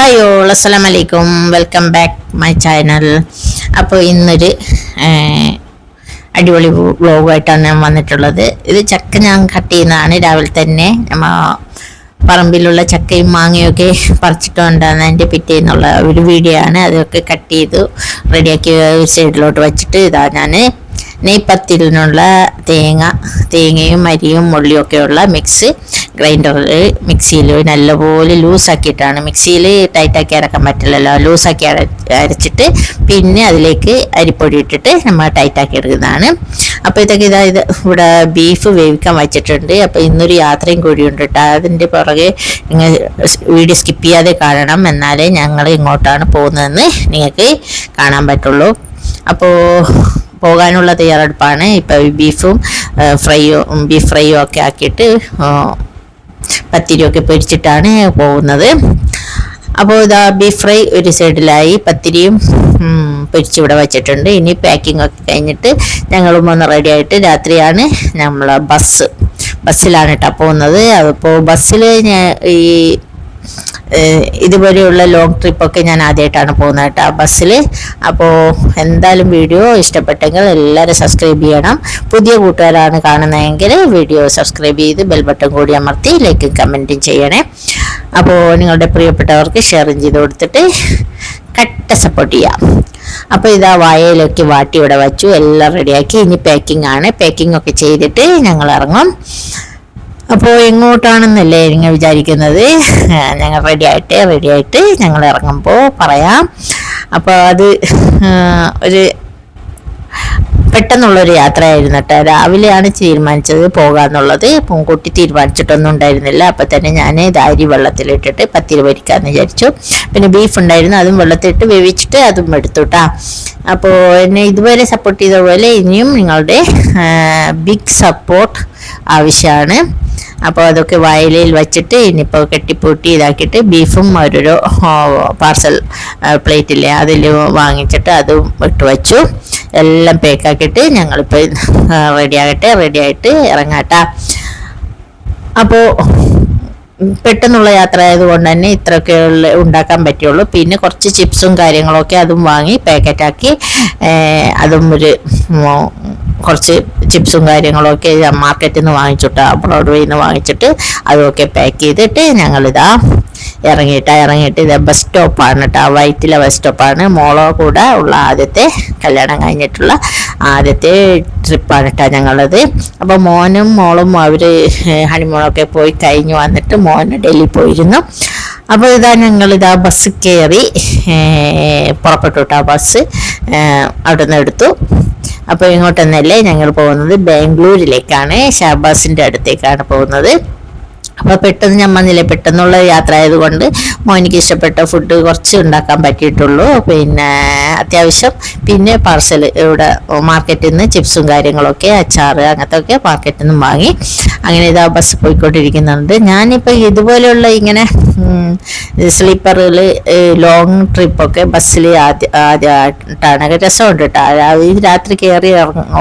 Hi all അസ്സലാം വലൈക്കും welcome back my channel അപ്പോൾ ഇന്നൊരു അടിപൊളി വ്ലോഗായിട്ടാണ് ഞാൻ വന്നിട്ടുള്ളത്. ഇത് ചക്ക ഞാൻ കട്ട് ചെയ്യുന്നതാണ്. രാവിലെ തന്നെ നമ്മ പറമ്പിലുള്ള ചക്കയും മാങ്ങയൊക്കെ പറിച്ചിട്ട് കൊണ്ടാണ് എന്റെ പിറ്റേന്നുള്ള ഒരു വീഡിയോ ആണ്. അതൊക്കെ കട്ട് ചെയ്തു റെഡിയാക്കി സൈഡിലോട്ട് വെച്ചിട്ട് ഇതാ ഞാൻ നെയ്പത്തിലിനുള്ള തേങ്ങ തേങ്ങയും അരിയും മുള്ളിയും ഒക്കെയുള്ള മിക്സ് ഗ്രൈൻഡറിൽ മിക്സിയിൽ നല്ലപോലെ ലൂസാക്കിയിട്ടാണ്. മിക്സിയിൽ ടൈറ്റാക്കി അരക്കാൻ പറ്റില്ലല്ലോ. ലൂസാക്കി അര അരച്ചിട്ട് പിന്നെ അതിലേക്ക് അരിപ്പൊടി ഇട്ടിട്ട് നമ്മൾ ടൈറ്റാക്കി എടുക്കുന്നതാണ് അപ്പോൾ ഇതൊക്കെ ഇതാ ഇത് ഇവിടെ ബീഫ് വേവിക്കാൻ വെച്ചിട്ടുണ്ട്. അപ്പോൾ ഇന്നൊരു യാത്രയും കൂടിയുണ്ട് കേട്ടോ അതിന്റെ പുറകെ നിങ്ങൾ വീഡിയോ സ്കിപ്പ് ചെയ്യാതെ കാണണം. എന്നാലേ ഞങ്ങൾ ഇങ്ങോട്ടാണ് പോകുന്നതെന്ന് നിങ്ങൾക്ക് കാണാൻ പറ്റുള്ളൂ. അപ്പോൾ പോകാനുള്ള തയ്യാറെടുപ്പാണ്. ഇപ്പോൾ ബീഫും ഫ്രൈയും ബീഫ് ഫ്രൈയും ഒക്കെ ആക്കിയിട്ട് പത്തിരിയൊക്കെ പൊരിച്ചിട്ടാണ് പോകുന്നത്. അപ്പോൾ ഇതാ ബീഫ് ഫ്രൈ ഒരു സൈഡിലായി പത്തിരിയും പൊരിച്ചിവിടെ വച്ചിട്ടുണ്ട്. ഇനി പാക്കിംഗ് ഒക്കെ കഴിഞ്ഞിട്ട് ഞങ്ങളും ഒന്ന് റെഡി ആയിട്ട് രാത്രിയാണ് നമ്മളെ ബസ് ബസ്സിലാണ് കേട്ടോ പോകുന്നത്. അതിപ്പോൾ ബസ്സിൽ ഞാൻ ഈ ഏഹ് ഇതുപോലെയുള്ള ലോങ് ട്രിപ്പൊക്കെ ഞാൻ ആദ്യമായിട്ടാണ് പോകുന്നത് കേട്ടോ ബസ്സിൽ അപ്പോൾ എന്തായാലും വീഡിയോ ഇഷ്ടപ്പെട്ടെങ്കിൽ എല്ലാവരും സബ്സ്ക്രൈബ് ചെയ്യണം. പുതിയ കൂട്ടുകാരാണ് കാണുന്നതെങ്കിൽ വീഡിയോ സബ്സ്ക്രൈബ് ചെയ്ത് ബെൽ ബട്ടൺ കൂടി അമർത്തി ലൈക്കും കമന്റും ചെയ്യണേ. അപ്പോൾ നിങ്ങളുടെ പ്രിയപ്പെട്ടവർക്ക് ഷെയറും ചെയ്ത് കൊടുത്തിട്ട് കട്ട സപ്പോർട്ട് ചെയ്യാം. അപ്പോൾ ഇതാ വായയിലൊക്കെ വാട്ടി ഇവിടെ വച്ചു. എല്ലാം റെഡിയാക്കി ഇനി പാക്കിംഗ് ആണ്. പാക്കിംഗ് ഒക്കെ ചെയ്തിട്ട് ഞങ്ങൾ ഇറങ്ങും. അപ്പോൾ എങ്ങോട്ടാണെന്നല്ലേ നിങ്ങൾ വിചാരിക്കുന്നത്? ഞങ്ങൾ റെഡി ആയിട്ട് റെഡി ആയിട്ട് ഞങ്ങൾ ഇറങ്ങുമ്പോൾ പറയാം. അപ്പോൾ അത് ഒരു പെട്ടെന്നുള്ളൊരു യാത്രയായിരുന്നു കേട്ടോ. രാവിലെയാണ് തീരുമാനിച്ചത് പോകാന്നുള്ളത്. പൂങ്കുട്ടി തീരുമാനിച്ചിട്ടൊന്നും ഉണ്ടായിരുന്നില്ല. അപ്പം തന്നെ ഞാൻ ഇത് അരി വെള്ളത്തിലിട്ടിട്ട് പത്തിരി വരിക്കാമെന്ന് വിചാരിച്ചു. പിന്നെ ബീഫ് ഉണ്ടായിരുന്നു. അതും വെള്ളത്തിലിട്ട് വേവിച്ചിട്ട് അതും എടുത്തു അപ്പോൾ എന്നെ ഇതുവരെ സപ്പോർട്ട് ചെയ്ത പോലെ ഇനിയും നിങ്ങളുടെ ബിഗ് സപ്പോർട്ട് ആവശ്യമാണ് അപ്പോൾ അതൊക്കെ വയലിൽ വെച്ചിട്ട് ഇനിയിപ്പോൾ കെട്ടിപ്പൂട്ടി ഇതാക്കിയിട്ട് ബീഫും ഓരോരോ പാർസൽ പ്ലേറ്റില്ലേ അതിൽ വാങ്ങിച്ചിട്ട് അതും ഇട്ട് വെച്ചു. എല്ലാം പേക്കാക്കിയിട്ട് ഞങ്ങളിപ്പോൾ റെഡി ആകട്ടെ റെഡി ആയിട്ട് ഇറങ്ങാട്ടാ. അപ്പോൾ പെട്ടെന്നുള്ള യാത്ര ആയതുകൊണ്ട് തന്നെ ഇത്രയൊക്കെ ഉണ്ടാക്കാൻ പറ്റുള്ളൂ. പിന്നെ കുറച്ച് ചിപ്സും കാര്യങ്ങളൊക്കെ അതും വാങ്ങി പാക്കറ്റാക്കി അതും ഒരു കുറച്ച് ചിപ്സും കാര്യങ്ങളൊക്കെ മാർക്കറ്റിൽ നിന്ന് വാങ്ങിച്ചിട്ട് ബ്രോഡ്വേയിൽ നിന്ന് വാങ്ങിച്ചിട്ട് അതൊക്കെ പാക്ക് ചെയ്തിട്ട് ഞങ്ങളിതാ ഇറങ്ങിയിട്ട്. ഇറങ്ങിയിട്ട് ഇത് ബസ് സ്റ്റോപ്പാണ് കേട്ടോ വൈറ്റിലെ ബസ് സ്റ്റോപ്പാണ് മോളോ കൂടെ ഉള്ള ആദ്യത്തെ കല്യാണം കഴിഞ്ഞിട്ടുള്ള ആദ്യത്തെ ട്രിപ്പാണ് കേട്ടോ ഞങ്ങളത്. അപ്പോൾ മോനും മോളും അവർ ഹണിമോളൊക്കെ പോയി കഴിഞ്ഞ് വന്നിട്ട് മോന് ഡൽഹി പോയിരുന്നു. അപ്പോൾ ഇതാ ഞങ്ങളിതാ ബസ് കയറി പുറപ്പെട്ടു കേട്ടോ ബസ് അവിടെ നിന്ന് എടുത്തു. അപ്പോൾ ഇങ്ങോട്ടെന്നല്ലേ ഞങ്ങൾ പോകുന്നത്? ബാംഗ്ലൂരിലേക്കാണ് ഷാബാസിന്റെ അടുത്തേക്കാണ് പോകുന്നത്. അപ്പോൾ പെട്ടെന്ന് ഞാൻ വന്നില്ലേ? പെട്ടെന്നുള്ള യാത്ര ആയതുകൊണ്ട് മോനിക്ക് ഇഷ്ടപ്പെട്ട ഫുഡ് കുറച്ച് ഉണ്ടാക്കാൻ പറ്റിയിട്ടുള്ളൂ. പിന്നെ അത്യാവശ്യം പിന്നെ പാർസൽ ഇവിടെ മാർക്കറ്റിൽ നിന്ന് ചിപ്സും കാര്യങ്ങളൊക്കെ അച്ചാറ് അങ്ങനത്തെ ഒക്കെ മാർക്കറ്റിൽ നിന്നും വാങ്ങി. അങ്ങനെ ഇതാ ബസ് പോയിക്കൊണ്ടിരിക്കുന്നുണ്ട്. ഞാനിപ്പോൾ ഇതുപോലെയുള്ള ഇങ്ങനെ സ്ലീപ്പറിൽ ലോങ് ട്രിപ്പൊക്കെ ബസ്സിൽ ആദ്യ ആദ്യമായിട്ടാണ്. രസമുണ്ട് കേട്ടോ രാത്രി കയറി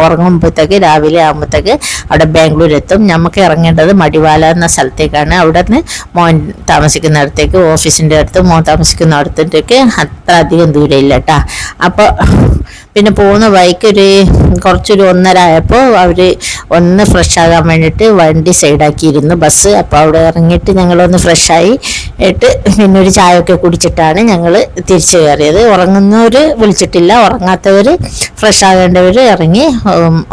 ഉറങ്ങുമ്പോഴത്തേക്ക് രാവിലെ ആകുമ്പോഴത്തേക്ക് അവിടെ ബാംഗ്ലൂരെത്തും. നമുക്ക് ഇറങ്ങേണ്ടത് മടിവാല എന്ന സ്ഥലത്തേക്കാണ് അവിടെ നിന്ന് മോൻ താമസിക്കുന്നിടത്തേക്ക് ഓഫീസിന്റെ അടുത്ത് മോൻ താമസിക്കുന്നിടത്തേക്ക് അത്ര അധികം ദൂരമില്ല കേട്ടോ അപ്പോൾ പിന്നെ പോകുന്ന വഴിക്ക് ഒരു കുറച്ചൊരു ഒന്നര ആയപ്പോൾ അവർ ഒന്ന് ഫ്രഷ് ആകാൻ വേണ്ടിയിട്ട് വണ്ടി സൈഡാക്കിയിരുന്നു ബസ് അപ്പോൾ അവിടെ ഇറങ്ങിയിട്ട് ഞങ്ങളൊന്ന് ഫ്രഷായി ഇട്ട് പിന്നെ ഒരു ചായ ഒക്കെ കുടിച്ചിട്ടാണ് ഞങ്ങൾ തിരിച്ചു കയറിയത്. ഉറങ്ങുന്നവർ വിളിച്ചിട്ടില്ല. ഉറങ്ങാത്തവർ ഫ്രഷ് ആകേണ്ടവർ ഇറങ്ങി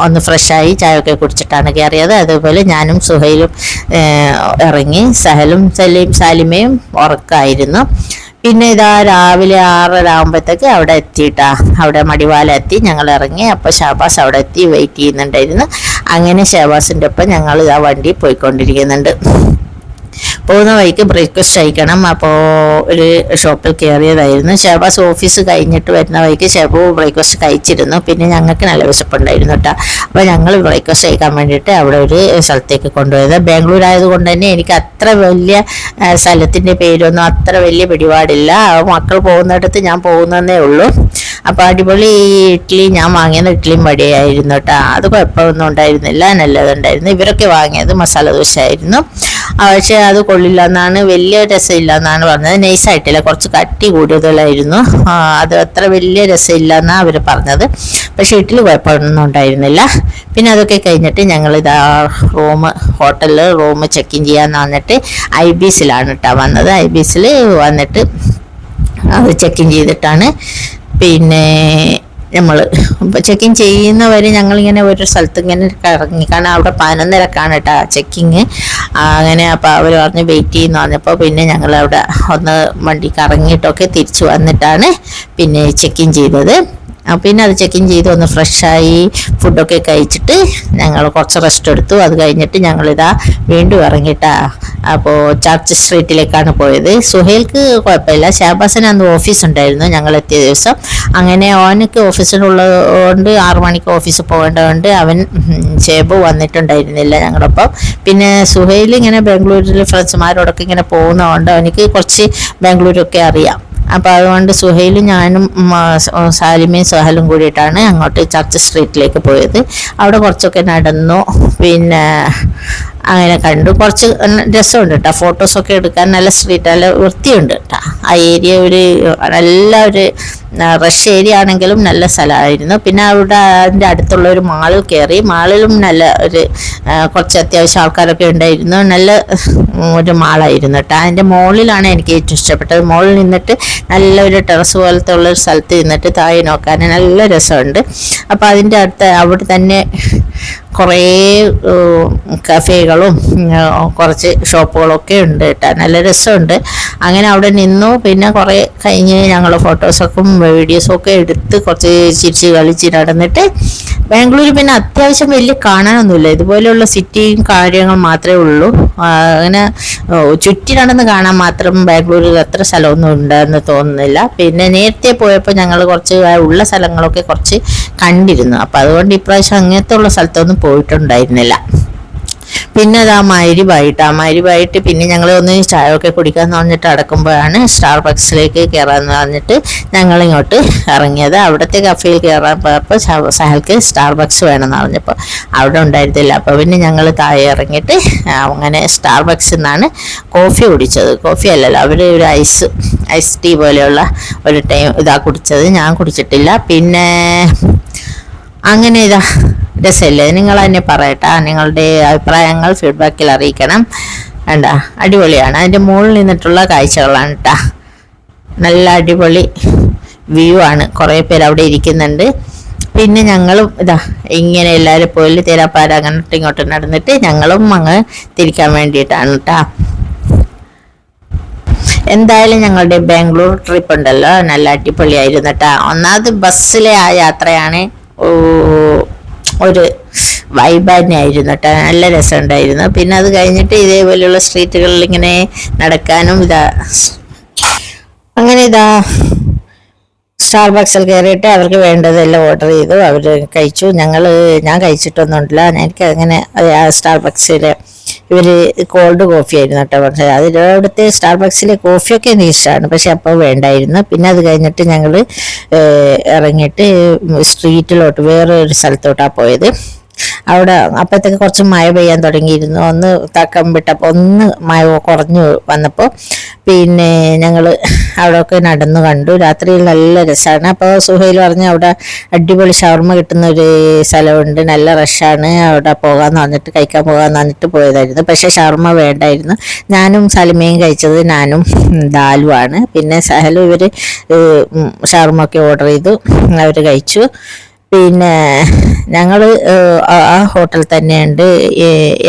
ഒന്ന് ഫ്രഷായി ചായ ഒക്കെ കുടിച്ചിട്ടാണ് കയറിയത്. അതുപോലെ ഞാനും സുഹൈലും ഇറങ്ങി. സഹലും സലീം സാലിമയും ഉറക്കമായിരുന്നു പിന്നെ ഇതാ രാവിലെ ആറര ആകുമ്പോഴത്തേക്ക് അവിടെ എത്തിയിട്ടാ. അവിടെ മടിവാല എത്തി ഞങ്ങൾ ഇറങ്ങി. അപ്പോൾ ഷാബാസ് അവിടെ എത്തി വെയിറ്റ് ചെയ്യുന്നുണ്ടായിരുന്നു. അങ്ങനെ ഷാബാസിന്റെ ഒപ്പം ഞങ്ങൾ ആ വണ്ടി പോയിക്കൊണ്ടിരിക്കുന്നുണ്ട്. പോകുന്ന വഴിക്ക് ബ്രേക്ക്ഫാസ്റ്റ് കഴിക്കണം. അപ്പോൾ ഒരു ഷോപ്പിൽ കയറിയതായിരുന്നു ഷെബാസ് ഓഫീസ് കഴിഞ്ഞിട്ട് വരുന്ന വഴിക്ക് ഷെബു ബ്രേക്ക്ഫാസ്റ്റ് കഴിച്ചിരുന്നു. പിന്നെ ഞങ്ങൾക്ക് നല്ല വിശപ്പുണ്ടായിരുന്നു കേട്ടോ. അപ്പോൾ ഞങ്ങൾ ബ്രേക്ക്ഫാസ്റ്റ് കഴിക്കാൻ വേണ്ടിയിട്ട് അവിടെ ഒരു സ്ഥലത്തേക്ക് കൊണ്ടുപോയത്. ബാംഗ്ലൂർ ആയതുകൊണ്ട് തന്നെ എനിക്ക് അത്ര വലിയ സ്ഥലത്തിന്റെ പേരൊന്നും അത്ര വലിയ പിടിപാടില്ല. മക്കൾ പോകുന്നിടത്ത് ഞാൻ പോകുന്നതേ ഉള്ളൂ. അപ്പോൾ അടിപൊളി ഇഡ്ഡലി ഞാൻ വാങ്ങിയത് ഇഡ്ഡലിയും വടിയായിരുന്നു കേട്ടോ. അത് കുഴപ്പമൊന്നും ഉണ്ടായിരുന്നില്ല. നല്ലതുണ്ടായിരുന്നു. ഇവരൊക്കെ വാങ്ങിയത് മസാല ദോശ ആയിരുന്നു പക്ഷേ അത് കൊള്ളില്ല എന്നാണ് വലിയ രസമില്ല എന്നാണ് പറഞ്ഞത്. നൈസായിട്ടില്ല കുറച്ച് കട്ടി കൂടുതലായിരുന്നു. അത് അത്ര വലിയ രസമില്ല എന്നാണ് അവർ പറഞ്ഞത്. പക്ഷേ വീട്ടിൽ കുഴപ്പമൊന്നും ഉണ്ടായിരുന്നില്ല. പിന്നെ അതൊക്കെ കഴിഞ്ഞിട്ട് ഞങ്ങൾ ഇതാ റൂം ഹോട്ടലിൽ റൂം ചെക്ക് ഇൻ ചെയ്യാൻ വന്നിട്ട് ഐ ബിസിലാണ് കേട്ടോ വന്നത്. ഐ ബിസിൽ വന്നിട്ട് അത് ചെക്ക് ഇൻ ചെയ്തിട്ടാണ്. പിന്നെ നമ്മൾ ചെക്കിങ് ചെയ്യുന്നവരെ ഞങ്ങളിങ്ങനെ ഒരു സ്ഥലത്ത് ഇങ്ങനെ ഇറങ്ങി കാരണം അവിടെ പതിനൊന്നരക്കാണ് കേട്ടോ ചെക്കിങ് അങ്ങനെ അപ്പോൾ അവർ പറഞ്ഞ് വെയിറ്റ് ചെയ്യുന്നു പറഞ്ഞപ്പോൾ പിന്നെ ഞങ്ങൾ അവിടെ ഒന്ന് വണ്ടി കറങ്ങിയിട്ടൊക്കെ തിരിച്ചു വന്നിട്ടാണ് പിന്നെ ചെക്കിങ് ചെയ്തത്. പിന്നെ അത് ചെക്ക് ഇൻ ചെയ്ത് ഒന്ന് ഫ്രഷായി ഫുഡൊക്കെ കഴിച്ചിട്ട് ഞങ്ങൾ കുറച്ച് റെസ്റ്റ് എടുത്തു. അത് കഴിഞ്ഞിട്ട് ഞങ്ങളിതാ വീണ്ടും ഇറങ്ങിയിട്ടാ അപ്പോൾ ചർച്ച് സ്ട്രീറ്റിലേക്കാണ് പോയത്. സുഹേൽക്ക് കുഴപ്പമില്ല. ഷാബാസിന് അന്ന് ഓഫീസ് ഉണ്ടായിരുന്നു. ഞങ്ങൾ എത്തിയ ദിവസം. അങ്ങനെ ഓനക്ക് ഓഫീസിലുള്ളത് കൊണ്ട് ആറു മണിക്ക് ഓഫീസിൽ പോകേണ്ടതുകൊണ്ട് അവൻ ഷേബ് വന്നിട്ടുണ്ടായിരുന്നില്ല ഞങ്ങളൊപ്പം. പിന്നെ സുഹേൽ ഇങ്ങനെ ബാംഗ്ലൂരിൽ ഫ്രണ്ട്സുമാരോടൊക്കെ ഇങ്ങനെ പോകുന്നതുകൊണ്ട് അവനിക്ക് കുറച്ച് ബാംഗ്ലൂരൊക്കെ അറിയാം. അപ്പോൾ അതുകൊണ്ട് സുഹൈലും ഞാനും സാലിമയും സുഹലും കൂടിയിട്ടാണ് അങ്ങോട്ട് ചർച്ച് സ്ട്രീറ്റിലേക്ക് പോയത്. അവിടെ കുറച്ചൊക്കെ നടന്നു. പിന്നെ അങ്ങനെ കണ്ടു. കുറച്ച് രസമുണ്ട് കേട്ടോ ഫോട്ടോസൊക്കെ എടുക്കാൻ നല്ല സ്ട്രീറ്റ് നല്ല വൃത്തിയുണ്ട് കേട്ടോ ആ ഏരിയ ഒരു നല്ല ഒരു റഷ് ഏരിയ ആണെങ്കിലും നല്ല സ്ഥലമായിരുന്നു. പിന്നെ അവിടെ അതിന്റെ അടുത്തുള്ള ഒരു മാളിൽ കയറി മാളിലും നല്ല ഒരു കുറച്ച് അത്യാവശ്യം ആൾക്കാരൊക്കെ ഉണ്ടായിരുന്നു. നല്ല ഒരു മാളായിരുന്നു കേട്ടോ അതിന്റെ മുകളിലാണ് എനിക്ക് ഏറ്റവും ഇഷ്ടപ്പെട്ടത്. മുകളിൽ നിന്നിട്ട് നല്ല ഒരു ടെറസ് പോലത്തെ ഉള്ള ഒരു സ്ഥലത്ത് നിന്നിട്ട് താഴെ നോക്കാൻ നല്ല രസമുണ്ട്. അപ്പോൾ അതിന്റെ അടുത്ത് അവിടെ തന്നെ കുറേ കഫേകളും കുറച്ച് ഷോപ്പുകളൊക്കെ ഉണ്ട് കേട്ടോ. നല്ല രസമുണ്ട്. അങ്ങനെ അവിടെ നിന്നു. പിന്നെ കുറേ കഴിഞ്ഞ് ഞങ്ങൾ ഫോട്ടോസൊക്കെ വീഡിയോസും ഒക്കെ എടുത്ത് കുറച്ച് ചിരിച്ച് കളിച്ച് നടന്നിട്ട് ബാംഗ്ലൂർ പിന്നെ അത്യാവശ്യം വലിയ കാണാനൊന്നുമില്ല. ഇതുപോലെയുള്ള സിറ്റിയും കാര്യങ്ങൾ മാത്രമേ ഉള്ളൂ. അങ്ങനെ ചുറ്റി നടന്ന് കാണാൻ മാത്രം ബാംഗ്ലൂരിൽ അത്ര സ്ഥലമൊന്നും ഉണ്ടെന്ന് തോന്നുന്നില്ല. പിന്നെ നേരത്തെ പോയപ്പോൾ ഞങ്ങൾ കുറച്ച് ഉള്ള സ്ഥലങ്ങളൊക്കെ കുറച്ച് കണ്ടിരുന്നു. അപ്പോൾ അതുകൊണ്ട് ഇപ്രാവശ്യം അങ്ങനത്തെ ഉള്ള സ്ഥലത്തൊന്നും പോയിട്ടുണ്ടായിരുന്നില്ല. പിന്നെ അത് ആ മരിവായിട്ട് ആ മരിവായിട്ട് പിന്നെ ഞങ്ങൾ ഒന്ന് ചായ ഒക്കെ കുടിക്കാൻ പറഞ്ഞിട്ട് അടക്കുമ്പോഴാണ് സ്റ്റാർ ബക്സിലേക്ക് കയറാന്ന് പറഞ്ഞിട്ട് ഞങ്ങൾ ഇങ്ങോട്ട് ഇറങ്ങിയത്. അവിടുത്തെ കഫേയിൽ കയറാൻ പോയപ്പോൾ സഹൽക്ക് സ്റ്റാർ ബക്സ് വേണമെന്ന് പറഞ്ഞപ്പോൾ അവിടെ ഉണ്ടായിരുന്നില്ല. അപ്പോൾ പിന്നെ ഞങ്ങൾ താഴെ ഇറങ്ങിയിട്ട് അങ്ങനെ സ്റ്റാർ ബക്സിൽ നിന്നാണ് കോഫി കുടിച്ചത്. കോഫി അല്ലല്ലോ അവർ ഒരു ഐസ് ഐസ് ടീ പോലെയുള്ള ഒരു ടൈം ഇതാ കുടിച്ചത്. ഞാൻ കുടിച്ചിട്ടില്ല. പിന്നെ അങ്ങനെ ഇതാ രസമല്ലേ? നിങ്ങൾ തന്നെ പറയട്ടെ. നിങ്ങളുടെ അഭിപ്രായങ്ങൾ ഫീഡ്ബാക്കിൽ അറിയിക്കണം. വേണ്ട അടിപൊളിയാണ്. അതിന്റെ മുകളിൽ നിന്നിട്ടുള്ള കാഴ്ചകളാണ് കേട്ടാ നല്ല അടിപൊളി വ്യൂ ആണ്. കുറേ പേര് അവിടെ ഇരിക്കുന്നുണ്ട്. പിന്നെ ഞങ്ങളും ഇതാ ഇങ്ങനെ എല്ലാവരും പോയി തേരാപ്പാര അങ്ങോട്ട് ഇങ്ങോട്ട് നടന്നിട്ട് ഞങ്ങളും അങ്ങ് തിരിക്കാൻ വേണ്ടിയിട്ടാണ് കേട്ടാ എന്തായാലും ഞങ്ങളുടെ ബാംഗ്ലൂർ ട്രിപ്പ് ഉണ്ടല്ലോ. നല്ല അടിപൊളിയായിരുന്നു കേട്ടാ ഒന്നാമത് ബസ്സിലെ ആ യാത്രയാണ് ഒരു വൈബ് തന്നെയായിരുന്നു കേട്ടോ. നല്ല രസമുണ്ടായിരുന്നു. പിന്നെ അത് കഴിഞ്ഞിട്ട് ഇതേപോലെയുള്ള സ്ട്രീറ്റുകളിൽ ഇങ്ങനെ നടക്കാനും ഇതാ അങ്ങനെ ഇതാ സ്റ്റാർ ബക്സിൽ കയറിയിട്ട് അവർക്ക് വേണ്ടതെല്ലാം ഓർഡർ ചെയ്തു. അവർ കഴിച്ചു. ഞങ്ങൾ ഞാൻ കഴിച്ചിട്ടൊന്നുമില്ല. എനിക്ക് അങ്ങനെ സ്റ്റാർ ഇവർ കോൾഡ് കോഫി ആയിരുന്നു കേട്ടോ പക്ഷേ അതിലവിടുത്തെ സ്റ്റാർ ബക്സിലെ കോഫിയൊക്കെ എനിക്ക് ഇഷ്ടമാണ് പക്ഷെ അപ്പോൾ വേണ്ടായിരുന്നു. പിന്നെ അത് കഴിഞ്ഞിട്ട് ഞങ്ങൾ ഇറങ്ങിയിട്ട് സ്ട്രീറ്റിലോട്ട് വേറെ ഒരു സ്ഥലത്തോട്ടാണ് പോയത്. അവിടെ അപ്പോഴത്തേക്ക് കുറച്ച് മഴ പെയ്യാൻ തുടങ്ങിയിരുന്നു. ഒന്ന് തക്കം വിട്ടപ്പോൾ ഒന്ന് മഴ കുറഞ്ഞു വന്നപ്പോൾ പിന്നെ ഞങ്ങൾ അവിടെയൊക്കെ നടന്നു കണ്ടു. രാത്രിയിൽ നല്ല രസമാണ് അപ്പോൾ സുഹൈൽ പറഞ്ഞു അവിടെ അടിപൊളി ഷവർമ കിട്ടുന്ന ഒരു സ്ഥലമുണ്ട്. നല്ല റഷാണ്. അവിടെ പോകാമെന്ന് പറഞ്ഞിട്ട് കഴിക്കാൻ പോകാമെന്ന് പറഞ്ഞിട്ട് പോയതായിരുന്നു. പക്ഷേ ഷവർമ്മ വേണ്ടായിരുന്നു. ഞാനും സലിമയും കഴിച്ചത് ഞാനും ദാലുവാണ് പിന്നെ സഹലും ഇവർ ഷവർമ്മ ഒക്കെ ഓർഡർ ചെയ്തു. അവർ കഴിച്ചു. പിന്നെ ഞങ്ങൾ ആ ഹോട്ടൽ തന്നെയുണ്ട്.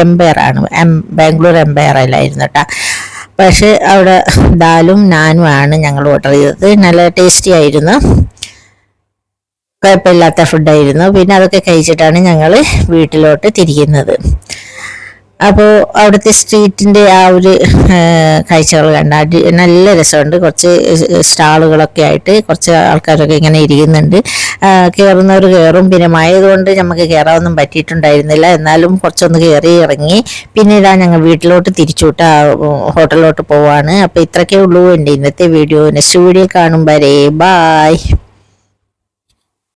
എംപയർ ആണ് എം ബാംഗ്ലൂർ എംപയർ അല്ലായിരുന്നു കേട്ടോ പക്ഷേ അവിടെ ദാലും നാനും ആണ് ഞങ്ങൾ ഓർഡർ ചെയ്തത്. നല്ല ടേസ്റ്റി ആയിരുന്നു. കുഴപ്പമില്ലാത്ത ഫുഡായിരുന്നു പിന്നെ അതൊക്കെ കഴിച്ചിട്ടാണ് ഞങ്ങൾ വീട്ടിലോട്ട് തിരിക്കുന്നത് അപ്പോൾ അവിടുത്തെ സ്ട്രീറ്റിന്റെ ആ ഒരു കാഴ്ചകൾ കണ്ട അടി നല്ല രസമുണ്ട്. കുറച്ച് സ്റ്റാളുകളൊക്കെ ആയിട്ട് കുറച്ച് ആൾക്കാരൊക്കെ ഇങ്ങനെ ഇരിക്കുന്നുണ്ട്. കയറുന്നവർ കയറും പിന്നെ മഴയതുകൊണ്ട് നമുക്ക് കയറാനൊന്നും പറ്റിയിട്ടുണ്ടായിരുന്നില്ല. എന്നാലും കുറച്ചൊന്ന് കയറി ഇറങ്ങി. പിന്നെ ഇതാ ഞങ്ങൾ വീട്ടിലോട്ട് തിരിച്ചുവിട്ട് ഹോട്ടലിലോട്ട് പോവാണ്. അപ്പോൾ ഇത്രയൊക്കെ ഉള്ളൂ എന്റെ ഇന്നത്തെ വീഡിയോ. നെക്സ്റ്റ് വീഡിയോ കാണും വരെ. ബായ്